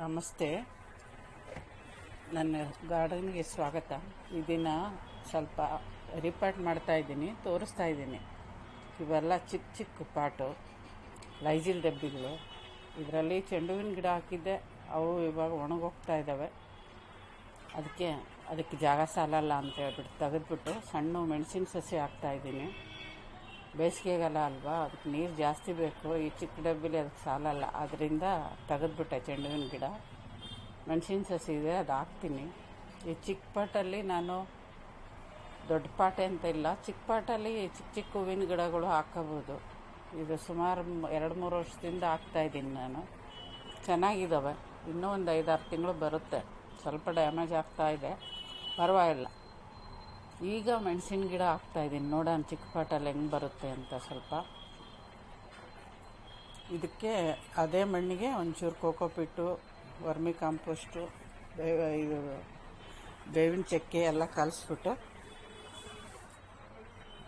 ನಮಸ್ತೆ. ನನ್ನ ಗಾರ್ಡನ್ಗೆ ಸ್ವಾಗತ. ಇದನ್ನ ಸ್ವಲ್ಪ ರಿಪಾರ್ಟ್ ಮಾಡ್ತಾ ಇದ್ದೀನಿ, ತೋರಿಸ್ತಾ ಇದ್ದೀನಿ. ಇವೆಲ್ಲ ಚಿಕ್ಕ ಚಿಕ್ಕ ಪಾಟು, ಲೈಜಿಲ್ ಡಬ್ಬಿಗಳು ಇದರಲ್ಲಿ ಚೆಂಡುವಿನ ಗಿಡ ಹಾಕಿದ್ದೆ, ಅವು ಇವಾಗ ಒಣಗೋಗ್ತಾ ಇದ್ದಾವೆ. ಅದಕ್ಕೆ ಅದಕ್ಕೆ ಜಾಗ ಸಾಲಲ್ಲ ಅಂತ ಹೇಳ್ಬಿಟ್ಟು ತೆಗೆದ್ಬಿಟ್ಟು ಸಣ್ಣ ಮೆಣಸಿನ ಸಸಿ ಹಾಕ್ತಾ ಇದ್ದೀನಿ. ಬೇಸಿಗೆಗಾಲ ಅಲ್ವಾ? ಅದಕ್ಕೆ ನೀರು ಜಾಸ್ತಿ ಬೇಕು. ಈ ಚಿಕ್ಕ ಡಬ್ಬಿಲಿ ಅದಕ್ಕೆ ಸಾಲಲ್ಲ. ಅದರಿಂದ ತೆಗೆದ್ಬಿಟ್ಟೆ ಚೆಂಡು ಹೂವಿನ ಗಿಡ. ಮೆಣಸಿನ ಸಸಿ ಇದೆ, ಅದು ಹಾಕ್ತೀನಿ. ಈ ಚಿಕ್ಕ ಪಾಟಲ್ಲಿ ನಾನು ದೊಡ್ಡ ಪಾಟೆ ಅಂತ ಇಲ್ಲ. ಚಿಕ್ಕ ಪಾಟಲ್ಲಿ ಚಿಕ್ಕ ಚಿಕ್ಕ ಹೂವಿನ ಗಿಡಗಳು ಹಾಕೋಬೋದು ಇದು ಸುಮಾರು ಎರಡು ಮೂರು ವರ್ಷದಿಂದ ಹಾಕ್ತಾ ಇದ್ದೀನಿ ನಾನು. ಚೆನ್ನಾಗಿದ್ದಾವೆ ಇನ್ನೂ ಒಂದು ಐದಾರು ತಿಂಗಳು ಬರುತ್ತೆ. ಸ್ವಲ್ಪ ಡ್ಯಾಮೇಜ್ ಆಗ್ತಾ ಇದೆ. ಪರವಾಗಿಲ್ಲ. ಈಗ ಮೆಣಸಿನ ಗಿಡ ಹಾಕ್ತಾ ಇದ್ದೀನಿ. ನೋಡೋಣ ಚಿಕ್ಕ ಪಾಟಲ್ಲಿ ಹೆಂಗೆ ಬರುತ್ತೆ ಅಂತ ಸ್ವಲ್ಪ. ಇದಕ್ಕೆ ಅದೇ ಮಣ್ಣಿಗೆ ಒಂಚೂರು ಕೋಕೋಪಿಟ್ಟು ವರ್ಮಿ ಕಾಂಪೋಸ್ಟು ಇದು ಬೇವಿನ ಚಕ್ಕೆ ಎಲ್ಲ ಕಲಿಸ್ಬಿಟ್ಟು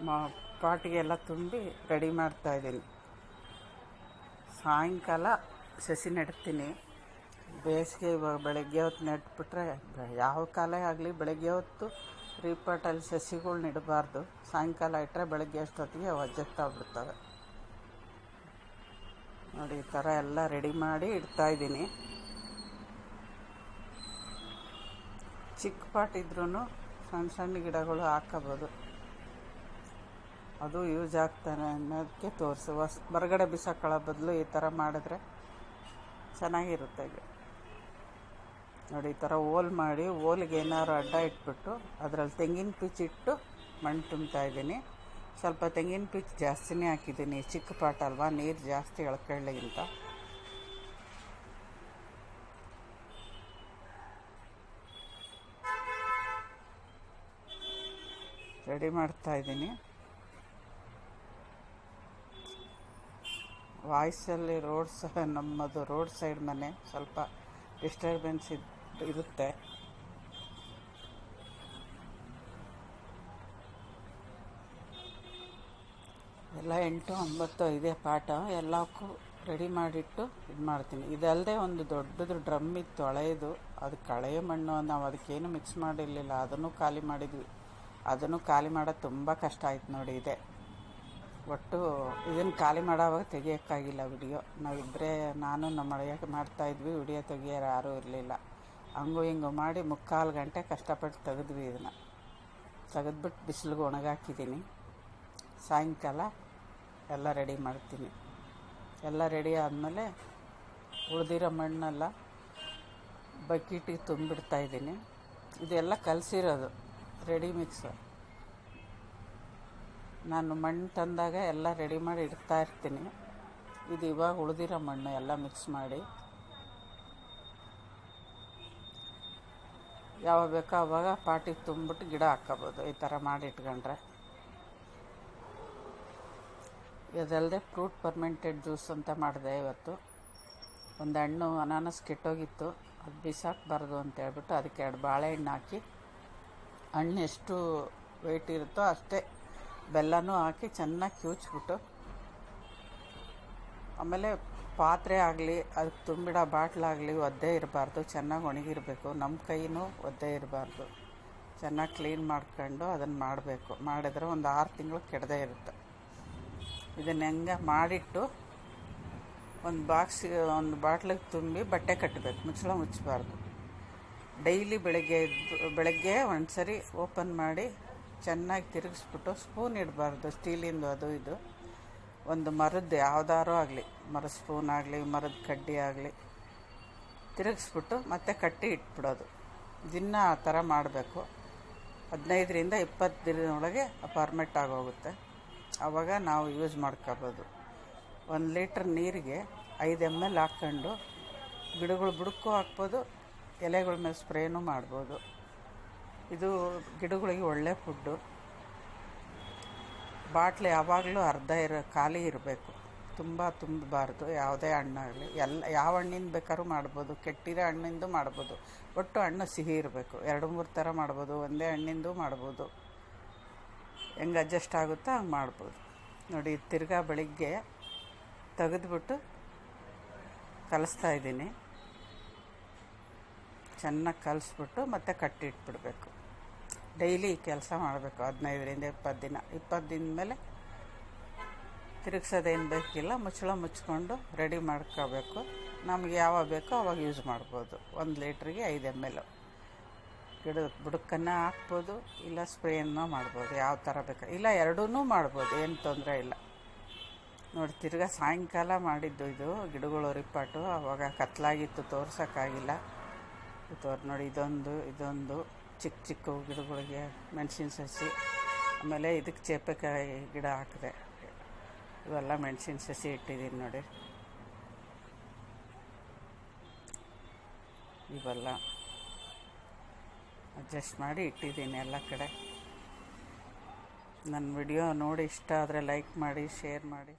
ಮಾ ಪಾಟಿಗೆ ಎಲ್ಲ ತುಂಬಿ ರೆಡಿ ಮಾಡ್ತಾ ಇದ್ದೀನಿ. ಸಾಯಂಕಾಲ ಸಸಿ ನೆಡ್ತೀನಿ. ಬೇಸಿಗೆ ಬೆಳಗ್ಗೆ ಹೊತ್ತು ನೆಟ್ಬಿಟ್ರೆ ಯಾವ ಕಾಲ ಆಗಲಿ ಬೆಳಗ್ಗೆ ಹೊತ್ತು ರೀಪಾಟಲ್ಲಿ ಸಸಿಗಳು ನೆಡಬಾರ್ದು. ಸಾಯಂಕಾಲ ಇಟ್ಟರೆ ಬೆಳಗ್ಗೆ ಅಷ್ಟೊತ್ತಿಗೆ ಒಜ್ಜೆತ್ತಾಗ್ಬಿಡ್ತವೆ ನೋಡಿ, ಈ ಥರ ಎಲ್ಲ ರೆಡಿ ಮಾಡಿ ಇಡ್ತಾ ಇದ್ದೀನಿ. ಚಿಕ್ಕ ಪಾಟ್ ಇದ್ರೂ ಸಣ್ಣ ಸಣ್ಣ ಗಿಡಗಳು ಹಾಕೋಬೋದು. ಅದು ಯೂಸ್ ಆಗ್ತಾನೆ ಅನ್ನೋದಕ್ಕೆ ತೋರಿಸು ಹೊಸ ಹೊರಗಡೆ ಬಿಸಾಕೊಳ್ಳೋ ಬದಲು ಈ ಥರ ಮಾಡಿದ್ರೆ ಚೆನ್ನಾಗಿರುತ್ತೆ ನೋಡಿ, ಈ ಥರ ಓಲ್ ಮಾಡಿ, ಓಲ್ಗೆ ಏನಾದ್ರು ಅಡ್ಡ ಇಟ್ಬಿಟ್ಟು ಅದರಲ್ಲಿ ತೆಂಗಿನ ಪಿಚ್ ಇಟ್ಟು ಮಣ್ಣು ತುಂಬ್ತಾ ಇದ್ದೀನಿ. ಸ್ವಲ್ಪ ತೆಂಗಿನ ಪಿಚ್ ಜಾಸ್ತಿನೇ ಹಾಕಿದ್ದೀನಿ. ಚಿಕ್ಕ ಪಾಟ್ ಅಲ್ವಾ? ನೀರು ಜಾಸ್ತಿ ಎಳ್ಕೊಳ್ಳಿಗಿಂತ. ರೆಡಿ ಮಾಡ್ತಾ ಇದ್ದೀನಿ. ವಾಯ್ಸಲ್ಲಿ ರೋಡ್ ಸಹ ನಮ್ಮದು ರೋಡ್ ಸೈಡ್ ಮನೆ. ಸ್ವಲ್ಪ ಡಿಸ್ಟರ್ಬೆನ್ಸ್ ಇರುತ್ತೆ. ಎಲ್ಲ ಎಂಟು ಒಂಬತ್ತು ಇದೆ ಪಾಠ. ಎಲ್ಲಕ್ಕೂ ರೆಡಿ ಮಾಡಿಟ್ಟು ಇದು ಮಾಡ್ತೀನಿ. ಇದಲ್ಲದೆ ಒಂದು ದೊಡ್ಡದು ಡ್ರಮ್ ಇತ್ತು ಹಳೆಯದು ಅದು ಕಳೆಯ ಮಣ್ಣು ನಾವು ಅದಕ್ಕೇನು ಮಿಕ್ಸ್ ಮಾಡಿರಲಿಲ್ಲ. ಅದನ್ನು ಖಾಲಿ ಮಾಡಿದ್ವಿ. ಅದನ್ನು ಖಾಲಿ ಮಾಡೋದು ತುಂಬ ಕಷ್ಟ ಆಯ್ತು ನೋಡಿ ಇದೆ. ಒಟ್ಟು ಇದನ್ನು ಖಾಲಿ ಮಾಡೋವಾಗ ತೆಗಿಯೋಕ್ಕಾಗಿಲ್ಲ ವಿಡಿಯೋ. ನಾವಿಬ್ಬರೇ ನಾನು ನಮ್ಮ ಮಾಡ್ತಾ ಮಾಡ್ತಾಯಿದ್ವಿ ವಿಡಿಯೋ ತೆಗಿಯೋರು ಯಾರೂ ಇರಲಿಲ್ಲ. ಹಂಗು ಹಿಂಗು ಮಾಡಿ ಮುಕ್ಕಾಲು ಗಂಟೆ ಕಷ್ಟಪಟ್ಟು ತೆಗೆದ್ವಿ ಇದನ್ನು. ತೆಗೆದ್ಬಿಟ್ಟು ಬಿಸಿಲಿಗೆ ಒಣಗಾಕಿದ್ದೀನಿ. ಸಾಯಂಕಾಲ ಎಲ್ಲ ರೆಡಿ ಮಾಡ್ತೀನಿ. ಎಲ್ಲ ರೆಡಿ ಆದಮೇಲೆ ಉಳಿದಿರೋ ಮಣ್ಣೆಲ್ಲ ಬಕೀಟಿಗೆ ತುಂಬಿಡ್ತಾ ಇದ್ದೀನಿ. ಇದೆಲ್ಲ ಕಲಸಿರೋದು, ರೆಡಿ ಮಿಕ್ಸ್. ನಾನು ಮಣ್ಣು ತಂದಾಗ ಎಲ್ಲ ರೆಡಿ ಮಾಡಿ ಇಡ್ತಾ ಇರ್ತೀನಿ. ಇದು ಇವಾಗ ಉಳಿದಿರೋ ಮಣ್ಣು ಎಲ್ಲ ಮಿಕ್ಸ್ ಮಾಡಿ. ಯಾವಾಗ ಬೇಕೋ ಅವಾಗ ಪಾಟಿಗೆ ತುಂಬಿಟ್ಟು ಗಿಡ ಹಾಕ್ಕೋಬೋದು. ಈ ಥರ ಮಾಡಿ ಇಟ್ಕೊಂಡ್ರೆ. ಇದಲ್ಲದೆ ಫ್ರೂಟ್ ಪರ್ಮೆಂಟೆಡ್ ಜ್ಯೂಸ್ ಅಂತ ಮಾಡಿದೆ ಇವತ್ತು. ಒಂದು ಹಣ್ಣು ಅನಾನಸ್ ಕೆಟ್ಟೋಗಿತ್ತು. ಅದು ಬಿಸಾಕಬಾರ್ದು ಅಂತ ಹೇಳ್ಬಿಟ್ಟು ಅದಕ್ಕೆ ಎರಡು ಬಾಳೆಹಣ್ಣು ಹಾಕಿ, ಹಣ್ಣು ಎಷ್ಟು ವೆಯ್ಟ್ ಇರುತ್ತೋ ಅಷ್ಟೇ ಬೆಲ್ಲನೂ ಹಾಕಿ ಚೆನ್ನಾಗಿ ಕಿವುಚ್ಬಿಟ್ಟು ಆಮೇಲೆ ಪಾತ್ರೆ ಆಗಲಿ ಅದಕ್ಕೆ ತುಂಬಿಡೋ ಬಾಟ್ಲಾಗಲಿ ಒದ್ದೆ ಇರಬಾರ್ದು, ಚೆನ್ನಾಗಿ ಒಣಗಿರಬೇಕು. ನಮ್ಮ ಕೈನೂ ಒದ್ದೆ ಇರಬಾರ್ದು. ಚೆನ್ನಾಗಿ ಕ್ಲೀನ್ ಮಾಡ್ಕೊಂಡು ಅದನ್ನು ಮಾಡಬೇಕು. ಮಾಡಿದ್ರೆ ಒಂದು ಆರು ತಿಂಗಳು ಕೆಡದೇ ಇರುತ್ತೆ. ಇದನ್ನು ಹೆಂಗೆ ಮಾಡಿಟ್ಟು ಒಂದು ಬಾಕ್ಸಿಗೆ ಒಂದು ಬಾಟ್ಲಿಗೆ ತುಂಬಿ ಬಟ್ಟೆ ಕಟ್ಟಬೇಕು ಮುಚ್ಚಳ ಮುಚ್ಚಬಾರ್ದು. ಡೈಲಿ ಬೆಳಗ್ಗೆ ಎದ್ದು, ಬೆಳಗ್ಗೆ ಒಂದು ಸರಿ ಓಪನ್ ಮಾಡಿ ಚೆನ್ನಾಗಿ ತಿರುಗಿಸ್ಬಿಟ್ಟು ಸ್ಪೂನ್ ಇಡಬಾರ್ದು, ಸ್ಟೀಲಿಂದು ಅದು ಇದು. ಒಂದು ಮರದ್ದು ಯಾವ್ದಾರು ಆಗಲಿ, ಮರದ ಸ್ಪೂನ್ ಆಗಲಿ, ಮರದ ಕಡ್ಡಿ ಆಗಲಿ, ತಿರುಗಿಸ್ಬಿಟ್ಟು ಮತ್ತೆ ಕಟ್ಟಿ ಇಟ್ಬಿಡೋದು. ದಿನ ಆ ಥರ ಮಾಡಬೇಕು. ಹದಿನೈದರಿಂದ ಇಪ್ಪತ್ತು ದಿನದೊಳಗೆ ಅಪಾರ್ಮೆಂಟ್ ಆಗೋಗುತ್ತೆ. ಆವಾಗ ನಾವು ಯೂಸ್ ಮಾಡ್ಕೋಬೋದು. ಒಂದು ಲೀಟ್ರ್ ನೀರಿಗೆ ಐದು ಎಂ ಎಲ್ ಹಾಕ್ಕೊಂಡು ಗಿಡಗಳು ಬುಡಕ್ಕೂ ಹಾಕ್ಬೋದು, ಎಲೆಗಳ ಮೇಲೆ ಸ್ಪ್ರೇನೂ ಮಾಡ್ಬೋದು. ಇದು ಗಿಡಗಳಿಗೆ ಒಳ್ಳೆ ಫುಡ್ಡು. ಬಾಟ್ಲಿ ಯಾವಾಗಲೂ ಅರ್ಧ ಇರೋ, ಖಾಲಿ ಇರಬೇಕು. ತುಂಬ ತುಂಬಬಾರ್ದು, ಯಾವುದೇ ಹಣ್ಣಾಗಲಿ ಎಲ್ಲ, ಯಾವ ಹಣ್ಣಿಂದ ಬೇಕಾದ್ರೂ ಮಾಡ್ಬೋದು, ಕೆಟ್ಟಿರೋ ಹಣ್ಣಿಂದು ಮಾಡ್ಬೋದು. ಒಟ್ಟು ಹಣ್ಣು ಸಿಹಿ ಇರಬೇಕು. ಎರಡು, ಮೂರು ಥರ ಮಾಡ್ಬೋದು, ಒಂದೇ ಹಣ್ಣಿಂದು ಮಾಡ್ಬೋದು. ಹೆಂಗೆ ಅಡ್ಜಸ್ಟ್ ಆಗುತ್ತೋ ಹಂಗೆ ಮಾಡ್ಬೋದು. ನೋಡಿ, ತಿರ್ಗಾ ಬೆಳಿಗ್ಗೆ ತೆಗೆದ್ಬಿಟ್ಟು ಕಲಿಸ್ತಾ ಇದ್ದೀನಿ. ಚೆನ್ನಾಗಿ ಕಲಿಸ್ಬಿಟ್ಟು ಮತ್ತೆ ಕಟ್ಟಿಟ್ಬಿಡ್ಬೇಕು. ಡೈಲಿ ಕೆಲಸ ಮಾಡಬೇಕು. ಹದಿನೈದರಿಂದ ಇಪ್ಪತ್ತು ದಿನ. ಇಪ್ಪತ್ತು ದಿನ ಮೇಲೆ ತಿರುಗ್ಸೋದೇನು ಬೇಕಿಲ್ಲ, ಮುಚ್ಚಳ ಮುಚ್ಕೊಂಡು ರೆಡಿ ಮಾಡ್ಕೋಬೇಕು. ನಮ್ಗೆ ಯಾವಾಗ ಬೇಕೋ ಅವಾಗ ಯೂಸ್ ಮಾಡ್ಬೋದು. ಒಂದು ಲೀಟ್ರಿಗೆ ಐದು ಎಂ ಎಲ್ ಗಿಡದ ಬುಡಕ್ಕನ್ನು ಹಾಕ್ಬೋದು, ಇಲ್ಲ ಸ್ಪ್ರೇಯನ್ನು ಮಾಡ್ಬೋದು. ಯಾವ ಥರ ಬೇಕು. ಇಲ್ಲ ಎರಡೂ ಮಾಡ್ಬೋದು, ಏನು ತೊಂದರೆ ಇಲ್ಲ. ನೋಡಿ, ತಿರ್ಗಾ ಸಾಯಂಕಾಲ ಮಾಡಿದ್ದು ಇದು, ಗಿಡಗಳು ರಿಪಾಟು ಅವಾಗ ಕತ್ಲಾಗಿತ್ತು, ತೋರ್ಸೋಕ್ಕಾಗಿಲ್ಲ. ತೋರ್, ನೋಡಿ, ಇದೊಂದು ಇದೊಂದು. ಚಿಕ್ಕ ಚಿಕ್ಕ ಗಿಡಗಳಿಗೆ ಮೆಣಸಿನ ಸಸಿ, ಆಮೇಲೆ ಇದಕ್ಕೆ ಚೇಪೆಕಾಯಿ ಗಿಡ ಹಾಕಿದೆ. ಇವೆಲ್ಲ ಮೆಣಸಿನ ಸಸಿ ಇಟ್ಟಿದ್ದೀನಿ ನೋಡಿ. ಇವೆಲ್ಲ ಅಡ್ಜಸ್ಟ್ ಮಾಡಿ ಇಟ್ಟಿದ್ದೀನಿ ಎಲ್ಲ ಕಡೆ. ನನ್ನ ವಿಡಿಯೋ ನೋಡಿ ಇಷ್ಟ ಆದರೆ ಲೈಕ್ ಮಾಡಿ, ಶೇರ್ ಮಾಡಿ